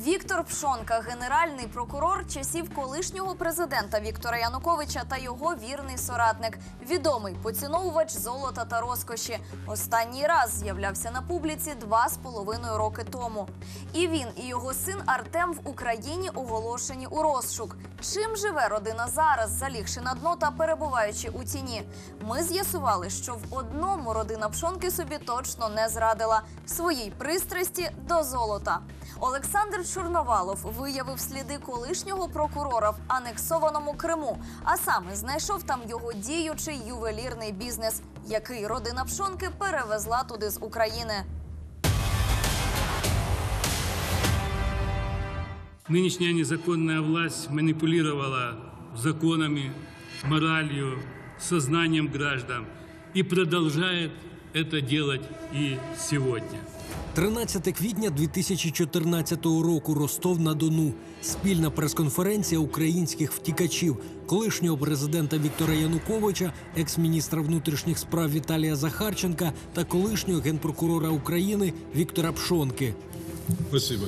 Віктор Пшонка, генеральний прокурор часів колишнього президента Віктора Януковича та його вірний соратник, відомий поціновувач золота та розкоші. Останній раз з'являвся на публіці два з половиною роки тому. І він, і його син Артем в Україні оголошені у розшук. Чим живе родина зараз, залігши на дно та перебуваючи у тіні? Ми з'ясували, що в одному родина Пшонки собі точно не зрадила своїй пристрасті до золота. Олександр Чорновалов виявив сліди колишнього прокурора в анексованому Криму, а саме знайшов там його діючий ювелірний бізнес, який родина Пшонки перевезла туди з України. Нынешняя незаконная власть манипулировала законами, моралью, сознанием граждан и продолжает это делать и сегодня. 13 квітня 2014 року Ростов на Дону. Спільна прес-конференція українських втікачів, колишнього президента Віктора Януковича, екс-міністра внутрішніх справ Віталія Захарченка та колишнього генпрокурора України Віктора Пшонки. Спасибо.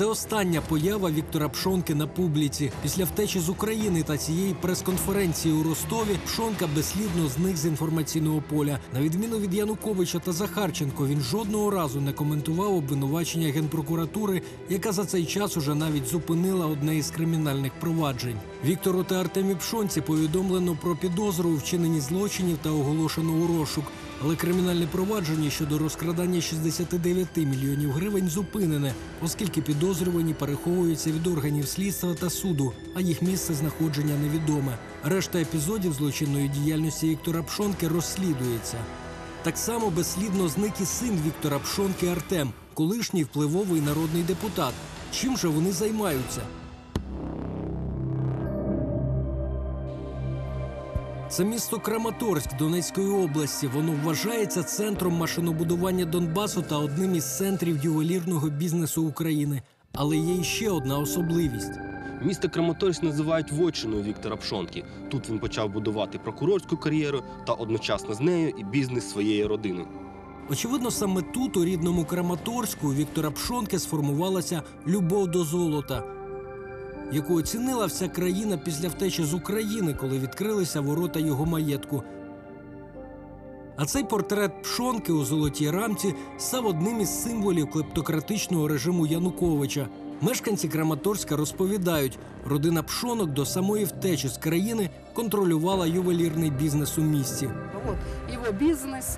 Це остання поява Віктора Пшонки на публіці. Після втечі з України та цієї прес-конференції у Ростові Пшонка безслідно зник з інформаційного поля. На відміну від Януковича та Захарченко, він жодного разу не коментував обвинувачення генпрокуратури, яка за цей час уже навіть зупинила одне із кримінальних проваджень. Віктору та Артемі Пшонці повідомлено про підозру у вчиненні злочинів та оголошено у розшук. Але кримінальне провадження щодо розкрадання 69 мільйонів гривень зупинене, оскільки підозрювані переховуються від органів слідства та суду, а їх місце знаходження невідоме. Решта епізодів злочинної діяльності Віктора Пшонки розслідується. Так само безслідно зник і син Віктора Пшонки Артем, колишній впливовий народний депутат. Чим же вони займаються? Це місто Краматорськ Донецької області. Воно вважається центром машинобудування Донбасу та одним із центрів ювелірного бізнесу України. Але є іще одна особливість. Місто Краматорськ називають вотчиною Віктора Пшонки. Тут він почав будувати прокурорську кар'єру та одночасно з нею і бізнес своєї родини. Очевидно, саме тут, у рідному Краматорську, у Віктора Пшонки сформувалася любов до золота, яку оцінила вся країна після втечі з України, коли відкрилися ворота його маєтку. А цей портрет Пшонки у золотій рамці став одним із символів клептократичного режиму Януковича. Мешканці Краматорська розповідають, родина Пшонок до самої втечі з країни контролювала ювелірний бізнес у місті. Вот его бизнес,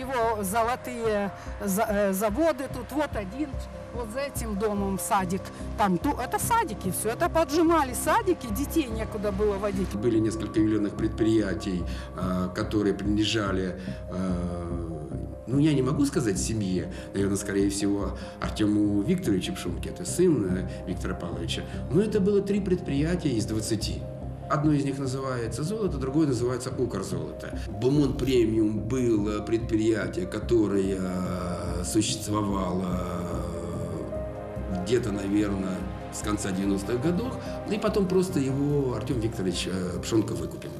его золотые за- э, заводы. Тут вот один, вот за этим домом садик. Там ту, это садики, все это поджимали садики, детей некуда было водить. Были несколько ювелирных предприятий, а, которые принадлежали, а, ну, я не могу сказать семье, наверное, скорее всего, Артему Викторовичу Пшумке, это сын э, Виктора Павловича. Но это было три предприятия из 20. Одно из них называется «Золото», другое называется «Укрзолото». «Бомон Премиум» было предприятие, которое э, существовало где-то, наверное, с конца 90-х годов, и потом просто его Артем Викторович э, Пшонко выкупил.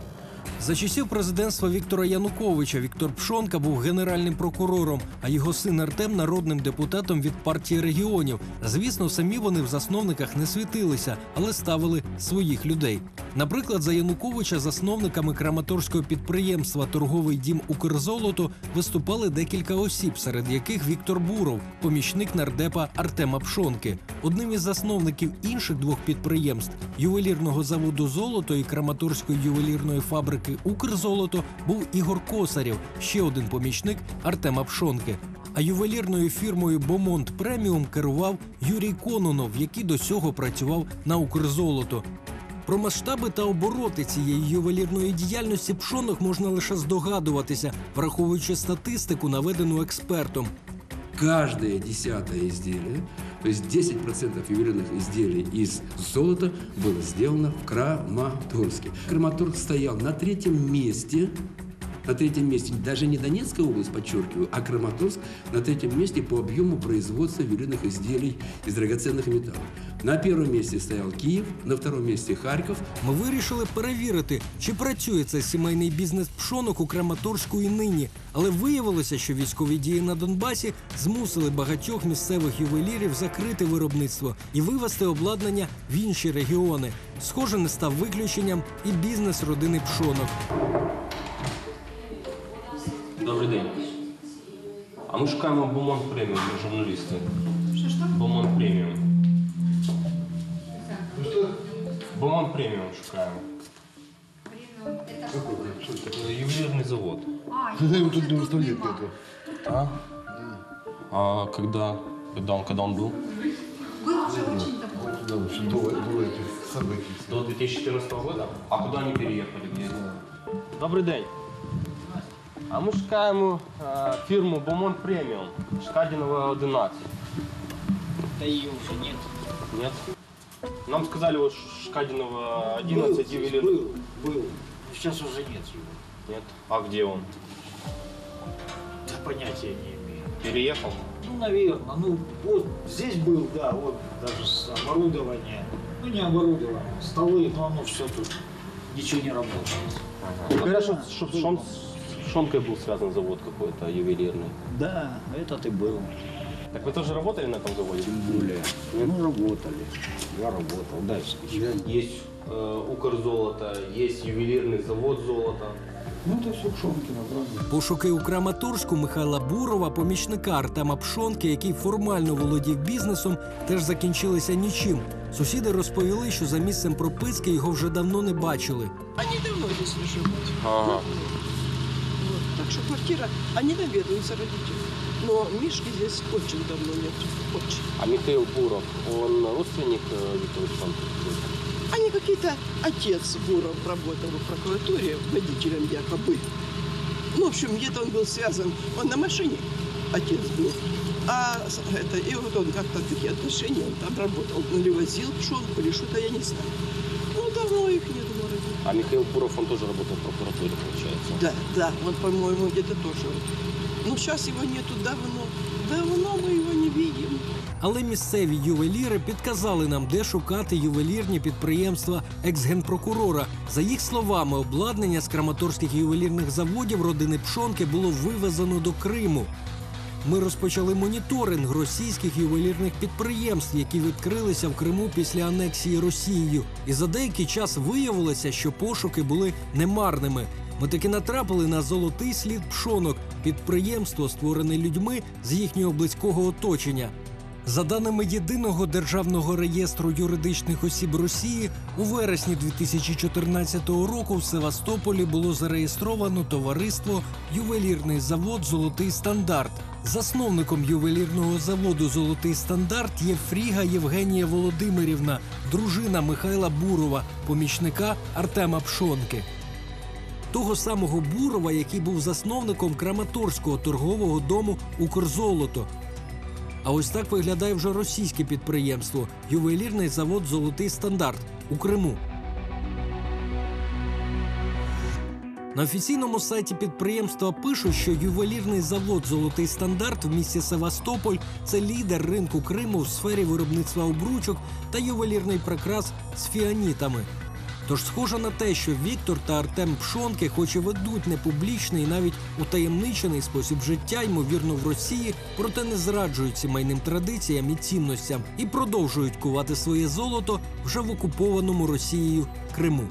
За часів президентства Віктора Януковича Віктор Пшонка був генеральним прокурором, а його син Артем народним депутатом від партії регіонів. Звісно, самі вони в засновниках не світилися, але ставили своїх людей. Наприклад, за Януковича засновниками краматорського підприємства Торговий дім Укрзолото виступали декілька осіб, серед яких Віктор Буров, помічник нардепа Артема Пшонки. Одним із засновників інших двох підприємств ювелірного заводу Золото і Краматорської ювелірної фабрики Укрзолото був Ігор Косарєв, ще один помічник Артема Пшонки. А ювелірною фірмою Бомонт Преміум керував Юрій Кононов, який до цього працював на Укрзолото. Про масштаби та обороти цієї ювелірної діяльності пшонок можна лише здогадуватися, враховуючи статистику, наведену експертом. Каждое десятое изделие, то есть 10% ювелирных изделий из золота было сделано в Краматорске. Краматорск стоял на третьем месте на третьем месте даже не Донецкая область, подчеркиваю, а Краматорск на третьем месте по объему производства ювелирных изделий из драгоценных металлов. На первом месте стоял Киев, на втором месте Харьков, Ми вирішили перевірити, чи працює цей сімейний бізнес пшонок у Краматорську і нині. Але виявилося, що військові дії на Донбасі змусили багатьох місцевих ювелірів закрити виробництво і вивести обладнання в інші регіони. Схоже, не став виключенням і бізнес родини пшонок. Добрий день. А ми шукаємо Бомон преміум, ми журналісти. Що що? Бомон преміум. Бомон преміум шукаємо. Е, Ювелирний завод. Когда его тут не выставляют это? А? А когда? Когда он, когда он был? Да, в общем, до, до этих событий. всех. До 2014 года? А куди вони переїхали? Где? Добрий день. А ми шукаємо е, фірму Бомон Преміум. Шкадінова 11. Да ее уже нет. Нет? Нам сказали, вот Шкадинова 11 ювелир. Был, был. Сейчас уже нет его. Нет. А где он? Да понятия не имею. Переехал? Ну, наверное. Ну, вот здесь был, да, вот даже с оборудования. Ну, не оборудование, столы, но оно все тут. Ничего не работает. Говорят, что, что с Шон- с Шонкой был связан завод какой-то ювелирный. Да, этот и был. Так вы тоже работали на этом заводе? Тем более. Ну, работали. Я работал. Дальше. Есть э, Укрзолото, есть ювелирный завод золота. Ну, это все Пшонкина, правда? Пошуки у Краматорську Михайла Бурова, помічника Артема Пшонки, який формально володів бізнесом, теж закінчилися нічим. Сусіди розповіли, що за місцем прописки його вже давно не бачили. Они давно здесь не живут. Ага. Что квартира, они наведываются родители. Но Мишки здесь очень давно нет. Очень. А Михаил Буров, он родственник э, Виктора? Они какие-то... Отец Буров работал в прокуратуре водителем якобы. Ну, в общем, где-то он был связан. Он на машине, отец был. А это, и вот он как-то такие отношения, он там работал. Или возил пшенку, или что-то, я не знаю. Ну, давно их нет. А Михаил Буров, он тоже работал в прокуратуре, получается? Да, да, он, по-моему, где-то тоже. Ну, сейчас его нету давно. Давно мы его не видим. Але місцеві ювеліри підказали нам, де шукати ювелірні підприємства екс-генпрокурора. За їх словами, обладнання з краматорських ювелірних заводів родини Пшонки було вивезено до Криму. Ми розпочали моніторинг російських ювелірних підприємств, які відкрилися в Криму після анексії Росією. І за деякий час виявилося, що пошуки були немарними. Ми таки натрапили на золотий слід пшонок підприємство, створене людьми з їхнього близького оточення. За даними єдиного державного реєстру юридичних осіб Росії, у вересні 2014 року в Севастополі було зареєстровано товариство Ювелірний завод Золотий стандарт. Засновником ювелірного заводу Золотий стандарт є Фріга Євгенія Володимирівна, дружина Михайла Бурова, помічника Артема Пшонки. Того самого Бурова, який був засновником Краматорського торгового дому Укрзолото. А ось так виглядає вже російське підприємство ювелірний завод Золотий стандарт у Криму. На офіційному сайті підприємства пишуть, що ювелірний завод Золотий стандарт в місті Севастополь це лідер ринку Криму в сфері виробництва обручок та ювелірний прикрас з фіанітами. Тож схоже на те, що Віктор та Артем Пшонки, хоч і ведуть непублічний, навіть утаємничений спосіб життя, ймовірно, в Росії, проте не зраджують сімейним традиціям і цінностям і продовжують кувати своє золото вже в окупованому Росією Криму.